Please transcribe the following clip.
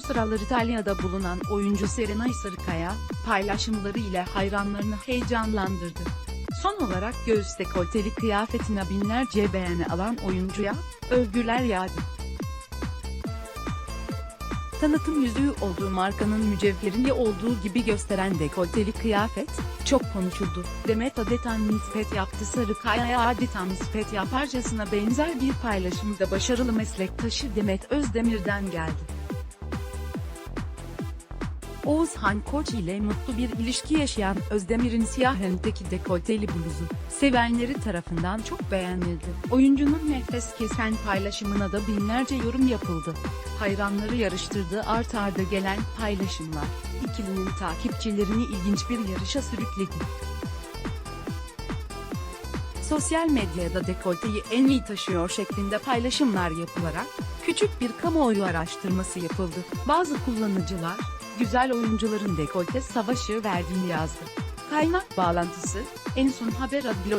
sıralar İtalya'da bulunan oyuncu Serenay Sarıkaya, paylaşımları ile hayranlarını heyecanlandırdı. Son olarak göğüs dekolteli kıyafetine binlerce beğeni alan oyuncuya, övgüler yağdı. Tanıtım yüzüğü olduğu markanın mücevherini olduğu gibi gösteren dekolteli kıyafet, çok konuşuldu. Demet adeta nispet yaptı Sarıkaya'ya adeta nispet yaparcasına benzer bir paylaşımda başarılı meslektaşı Demet Özdemir'den geldi. Oğuzhan Koç ile mutlu bir ilişki yaşayan Özdemir'in siyah renkteki dekolteli bluzu, sevenleri tarafından çok beğenildi. Oyuncunun nefes kesen paylaşımına da binlerce yorum yapıldı. Hayranları yarıştırdığı art arda gelen paylaşımlar, ikilinin takipçilerini ilginç bir yarışa sürükledi. Sosyal medyada dekolteyi en iyi taşıyor şeklinde paylaşımlar yapılarak, küçük bir kamuoyu araştırması yapıldı. Bazı kullanıcılar, güzel oyuncuların dekolte savaşı verdiğini yazdı. Kaynak bağlantısı, en son haber adlı